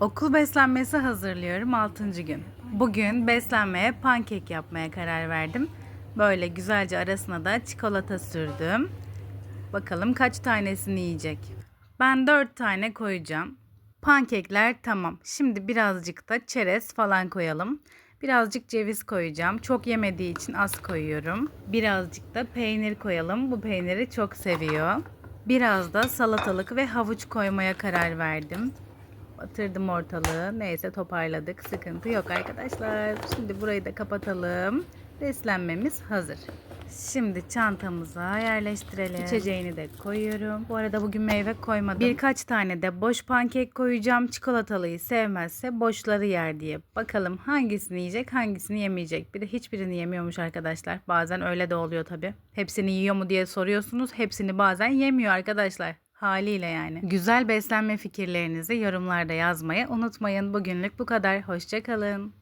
Okul beslenmesi hazırlıyorum 6. gün. Bugün beslenmeye pankek yapmaya karar verdim. Böyle güzelce arasına da çikolata sürdüm. Bakalım kaç tanesini yiyecek. Ben 4 tane koyacağım. Pankekler tamam. Şimdi birazcık da çerez falan koyalım. Birazcık ceviz koyacağım. Çok yemediği için az koyuyorum. Birazcık da peynir koyalım. Bu peyniri çok seviyor. Biraz da salatalık ve havuç koymaya karar verdim. Batırdım ortalığı. Neyse toparladık. Sıkıntı yok arkadaşlar. Şimdi burayı da kapatalım. Beslenmemiz hazır. Şimdi çantamıza yerleştirelim. İçeceğini de koyuyorum. Bu arada bugün meyve koymadım. Birkaç tane de boş pankek koyacağım. Çikolatalıyı sevmezse boşları yer diye. Bakalım hangisini yiyecek hangisini yemeyecek. Bir de hiçbirini yemiyormuş arkadaşlar. Bazen öyle de oluyor tabi. Hepsini yiyor mu diye soruyorsunuz. Hepsini bazen yemiyor arkadaşlar. Haliyle yani. Güzel beslenme fikirlerinizi yorumlarda yazmayı unutmayın. Bugünlük bu kadar. Hoşçakalın.